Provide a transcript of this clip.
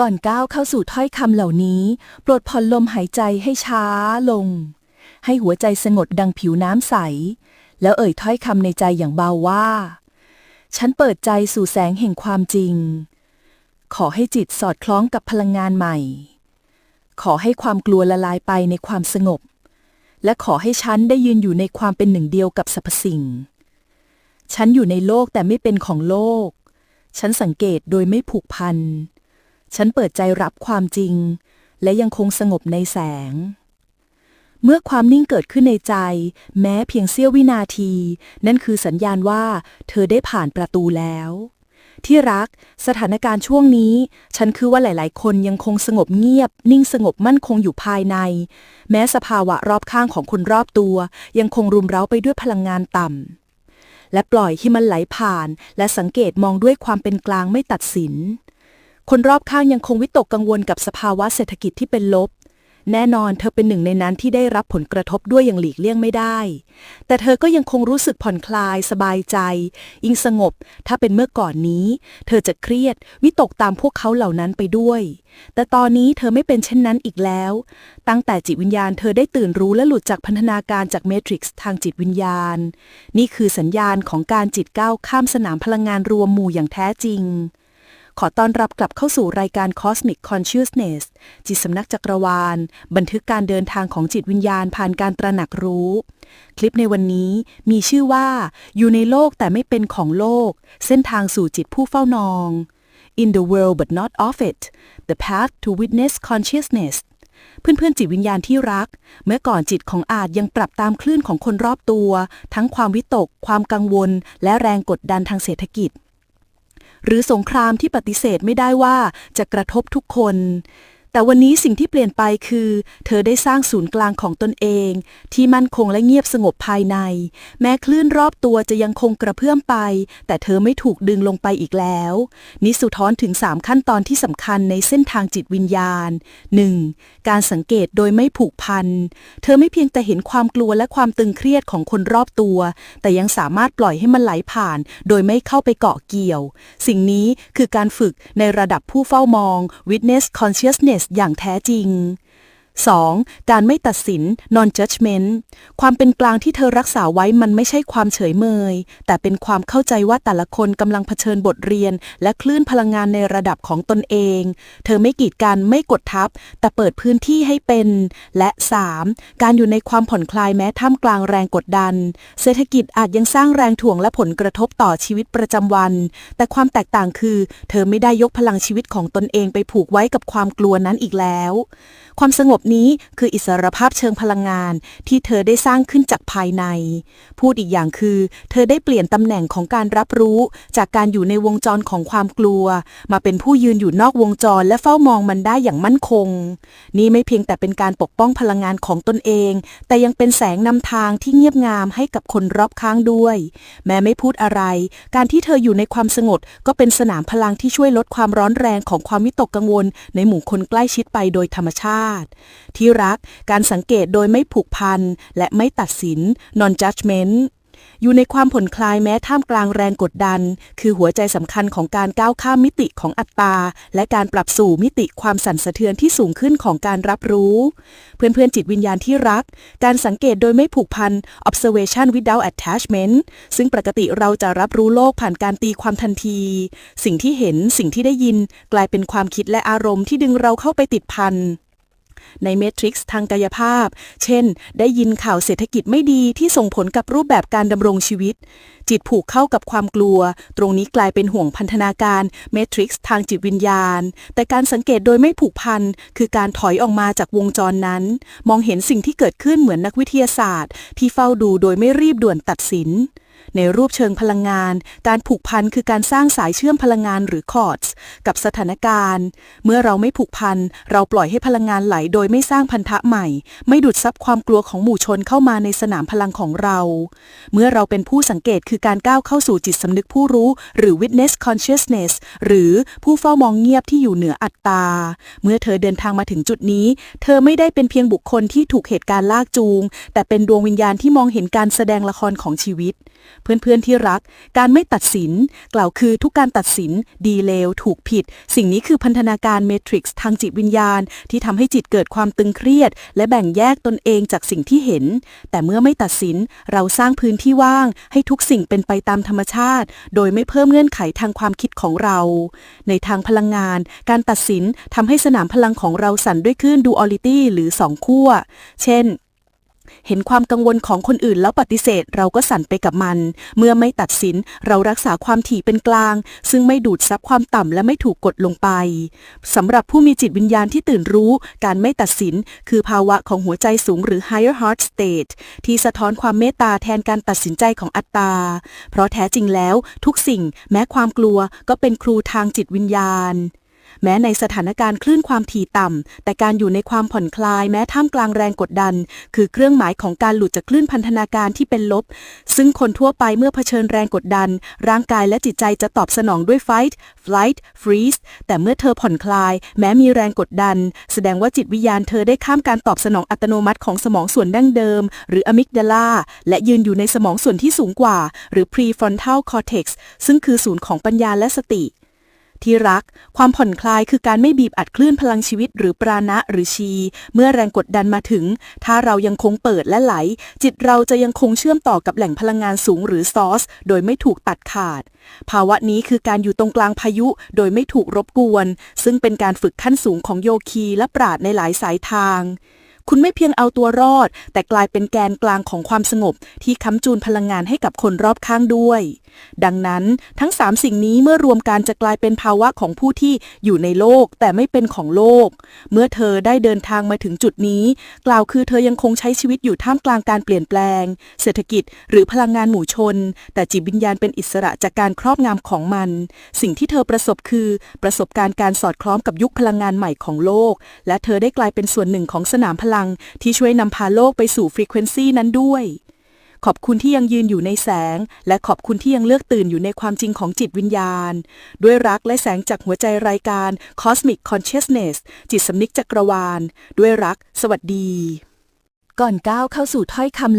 ก่อนก้าวเข้าสู่ถ้อยคำเหล่านี้ โปรดผ่อนลมหายใจให้ช้าลง ให้หัวใจสงบดังผิวน้ำใส แล้วเอ่ยถ้อยคำในใจอย่างเบาว่า ฉันเปิดใจสู่แสงแห่งความจริง ขอให้จิตสอดคล้องกับพลังงานใหม่ ขอให้ความกลัวละลายไปในความสงบ และขอให้ฉันได้ยืนอยู่ในความเป็นหนึ่งเดียวกับสรรพสิ่ง ฉันอยู่ในโลกแต่ไม่เป็นของโลก ฉันสังเกตโดยไม่ผูกพัน ฉันเปิดใจรับความจริง และยังคงสงบในแสง เมื่อความนิ่งเกิดขึ้นในใจ แม้เพียงเสี้ยววินาที นั่นคือสัญญาณว่า เธอได้ผ่านประตูแล้ว ที่รัก สถานการณ์ช่วงนี้ ฉันคือว่าหลาย ๆ คนยังคงสงบเงียบ นิ่งสงบมั่นคงอยู่ภายใน แม้สภาวะรอบข้างของคนรอบตัว ยังคงรุมเร้าไปด้วยพลังงานต่ำและปล่อยให้มันไหลผ่าน และสังเกตมองด้วยความเป็นกลางไม่ตัดสิน คนรอบข้างยังคงวิตกกังวลกับสภาวะเศรษฐกิจที่เป็นลบ แน่นอนเธอเป็นหนึ่งในนั้นที่ได้รับผลกระทบด้วยอย่างหลีกเลี่ยงไม่ได้ แต่เธอก็ยังคงรู้สึกผ่อนคลาย สบายใจ ยิ่งสงบ ถ้าเป็นเมื่อก่อนนี้ เธอจะเครียด วิตกตามพวกเขาเหล่านั้นไปด้วย แต่ตอนนี้เธอไม่เป็นเช่นนั้นอีกแล้ว ตั้งแต่จิตวิญญาณเธอได้ตื่นรู้และหลุดจากพันธนาการจากเมทริกซ์ทางจิตวิญญาณ นี่คือสัญญาณของการจิตก้าวข้ามสนามพลังงานรวมหมู่อย่างแท้จริง ขอต้อนรับกลับเข้าสู่รายการ Cosmic Consciousness จิตสำนักจักรวาล บันทึกการเดินทางของจิตวิญญาณผ่านการตระหนักรู้ คลิปในวันนี้มีชื่อว่า อยู่ในโลกแต่ไม่เป็นของโลก เส้นทางสู่จิตผู้เฝ้านอง In the world but not of it The path to witness consciousness เพื่อนๆจิตวิญญาณที่รัก เมื่อก่อนจิตของอาจยังปรับตามคลื่นของคนรอบตัว ทั้งความวิตก ความกังวล และแรงกดดันทางเศรษฐกิจ หรือสงครามที่ปฏิเสธไม่ได้ว่าจะกระทบทุกคน แต่วันนี้สิ่งที่เปลี่ยนไปคือ เธอได้สร้างศูนย์กลางของตนเอง ที่มั่นคงและเงียบสงบภายใน แม้คลื่นรอบตัวจะยังคงกระเพื่อมไป แต่เธอไม่ถูกดึงลงไปอีกแล้ว นิสุท้อนถึง 3 ขั้นตอนที่สำคัญในเส้นทางจิตวิญญาณ 1. การสังเกตโดยไม่ผูกพัน เธอไม่เพียงแต่เห็นความกลัวและความตึงเครียดของคนรอบตัว แต่ยังสามารถปล่อยให้มันไหลผ่าน โดยไม่เข้าไปเกาะเกี่ยว สิ่งนี้คือการฝึกในระดับผู้เฝ้ามอง witness consciousness อย่างแท้จริง 2. การไม่ตัดสิน non judgment ความเป็นกลางที่เธอรักษาไว้มันไม่ใช่ความเฉยเมย แต่เป็นความเข้าใจว่าแต่ละคนกำลังเผชิญบทเรียน และคลื่นพลังงานในระดับของตนเอง เธอไม่กีดกันไม่กดทับ แต่เปิดพื้นที่ให้เป็น และ 3. การอยู่ในความผ่อนคลายแม้ท่ามกลางแรงกดดัน เศรษฐกิจอาจยังสร้างแรงถ่วงและผลกระทบต่อชีวิตประจำวัน แต่ความแตกต่างคือ เธอไม่ได้ยกพลังชีวิตของตนเองไปผูกไว้กับความกลัวนั้นอีกแล้ว ความสงบนี้คืออิสรภาพเชิงพลังงาน ที่เธอได้สร้างขึ้นจากภายใน พูดอีกอย่างคือ เธอได้เปลี่ยนตำแหน่งของการรับรู้ จากการอยู่ในวงจรของความกลัว มาเป็นผู้ยืนอยู่นอกวงจรและเฝ้ามองมันได้อย่างมั่นคง นี่ไม่เพียงแต่เป็นการปกป้องพลังงานของตนเอง แต่ยังเป็นแสงนำทางที่เงียบงามให้กับคนรอบข้างด้วย แม้ไม่พูดอะไร การที่เธออยู่ในความสงบก็เป็นสนามพลังที่ช่วยลดความร้อนแรงของความวิตกกังวล ในหมู่คนใกล้ชิดไปโดยธรรมชาติที่รักการสังเกตโดยไม่ผูกพัน และไม่ตัดสิน non judgment อยู่ในความผ่อนคลายแม้ท่ามกลางแรงกดดัน คือหัวใจสำคัญของการก้าวข้ามมิติของอัตตา และการปรับสู่มิติความสั่นสะเทือนที่สูงขึ้นของการรับรู้ เพื่อนๆจิตวิญญาณที่รัก การสังเกตโดยไม่ผูกพัน observation without attachment ซึ่งปกติเราจะรับรู้โลกผ่านการตีความทันที สิ่งที่เห็นสิ่งที่ได้ยิน กลายเป็นความคิดและอารมณ์ที่ดึงเราเข้าไปติดพัน ในเมทริกซ์ทางกายภาพ เช่น ได้ยินข่าวเศรษฐกิจไม่ดีที่ส่งผลกับรูปแบบการดำรงชีวิต จิตผูกเข้ากับความกลัว ตรงนี้กลายเป็นห่วงพันธนาการเมทริกซ์ทางจิตวิญญาณ แต่การสังเกตโดยไม่ผูกพัน คือการถอยออกมาจากวงจรนั้น มองเห็นสิ่งที่เกิดขึ้นเหมือนนักวิทยาศาสตร์ ที่เฝ้าดูโดยไม่รีบด่วนตัดสิน ในรูปเชิงพลังงาน การผูกพันคือการสร้างสายเชื่อมพลังงานหรือคอร์ดส์กับสถานการณ์ เมื่อเราไม่ผูกพัน เราปล่อยให้พลังงานไหลโดยไม่สร้างพันธะใหม่ ไม่ดูดซับความกลัวของหมู่ชนเข้ามาในสนามพลังของเรา เมื่อเราเป็นผู้สังเกตคือการก้าวเข้าสู่จิตสำนึกผู้รู้ หรือ witness consciousness หรือผู้เฝ้ามองเงียบที่อยู่เหนืออัตตา เมื่อเธอเดินทางมาถึงจุดนี้ เธอไม่ได้เป็นเพียงบุคคลที่ถูกเหตุการณ์ลากจูง แต่เป็นดวงวิญญาณที่มองเห็นการแสดงละครของชีวิตเพื่อนๆที่รัก การไม่ตัดสิน กล่าวคือทุกการตัดสิน ดีเลว ถูกผิด สิ่งนี้คือพันธนาการเมทริกซ์ทางจิตวิญญาณ ที่ทำให้จิตเกิดความตึงเครียด และแบ่งแยกตนเองจากสิ่งที่เห็น แต่เมื่อไม่ตัดสินเราสร้างพื้นที่ว่าง ให้ทุกสิ่งเป็นไปตามธรรมชาติ โดยไม่เพิ่มเงื่อนไขทางความคิดของเรา ในทางพลังงาน การตัดสินทำให้สนามพลังของเราสั่นด้วยคลื่นดูออลิตี้หรือสองขั้ว เช่น เห็นความกังวลของคนอื่นแล้วปฏิเสธเราก็สั่นไปกับมัน เมื่อไม่ตัดสินเรารักษาความถี่เป็นกลาง ซึ่งไม่ดูดซับความต่ำและไม่ถูกกดลงไปสำหรับผู้มีจิตวิญญาณที่ตื่นรู้ การไม่ตัดสิน คือภาวะของหัวใจสูงหรือ higher heart state ที่สะท้อนความเมตตาแทนการตัดสินใจของอัตตา เพราะแท้จริงแล้ว ทุกสิ่ง แม้ความกลัวก็เป็นครูทางจิตวิญญาณ แม้ในสถานการณ์คลื่นความถี่ต่ำ แต่การอยู่ในความผ่อนคลายแม้ท่ามกลางแรงกดดัน คือเครื่องหมายของการหลุดจากคลื่นพันธนาการที่เป็นลบ ซึ่งคนทั่วไปเมื่อเผชิญแรงกดดัน ร่างกายและจิตใจจะตอบสนองด้วย fight flight freeze แต่เมื่อเธอผ่อนคลาย แม้มีแรงกดดัน แสดงว่าจิตวิญญาณเธอได้ข้ามการตอบสนองอัตโนมัติของสมองส่วนดั้งเดิม หรืออะมิกดาลาและยืนอยู่ในสมองส่วนที่สูงกว่า หรือ prefrontal cortex ซึ่งคือศูนย์ของปัญญาและสติ ที่รัก ความผ่อนคลายคือการไม่บีบอัดคลื่นพลังชีวิตหรือปราณะหรือชี เมื่อแรงกดดันมาถึง ถ้าเรายังคงเปิดและไหล จิตเราจะยังคงเชื่อมต่อกับแหล่งพลังงานสูงหรือซอส โดยไม่ถูกตัดขาด ภาวะนี้คือการอยู่ตรงกลางพายุ โดยไม่ถูกรบกวน ซึ่งเป็นการฝึกขั้นสูงของโยคีและปราดในหลายสายทาง คุณไม่เพียงเอาตัวรอด แต่กลายเป็นแกนกลางของความสงบ ที่ค้ำจูนพลังงานให้กับคนรอบข้างด้วย ดังนั้นทั้งสามสิ่งนี้เมื่อรวมกันจะกลายเป็นภาวะของผู้ที่อยู่ในโลกแต่ไม่เป็นของโลก เมื่อเธอได้เดินทางมาถึงจุดนี้ กล่าวคือเธอยังคงใช้ชีวิตอยู่ท่ามกลางการเปลี่ยนแปลง เศรษฐกิจหรือพลังงานหมู่ชน แต่จิตวิญญาณเป็นอิสระจากการครอบงำของมัน สิ่งที่เธอประสบคือ ประสบการณ์การสอดคล้องกับยุคพลังงานใหม่ของโลก และเธอได้กลายเป็นส่วนหนึ่งของสนามพลังลังที่ช่วยนำพาโลกไปสู่ฟรีเควนซีนั้นด้วย ขอบคุณที่ยังยืนอยู่ในแสง และขอบคุณที่ยังเลือกตื่นอยู่ในความจริงของจิตวิญญาณ ด้วยรักและแสงจากหัวใจรายการ Cosmic Consciousness จิตสำนึกจักรวาล ด้วยรัก สวัสดี ก่อนก้าวเข้าสู่ถ้อยคำ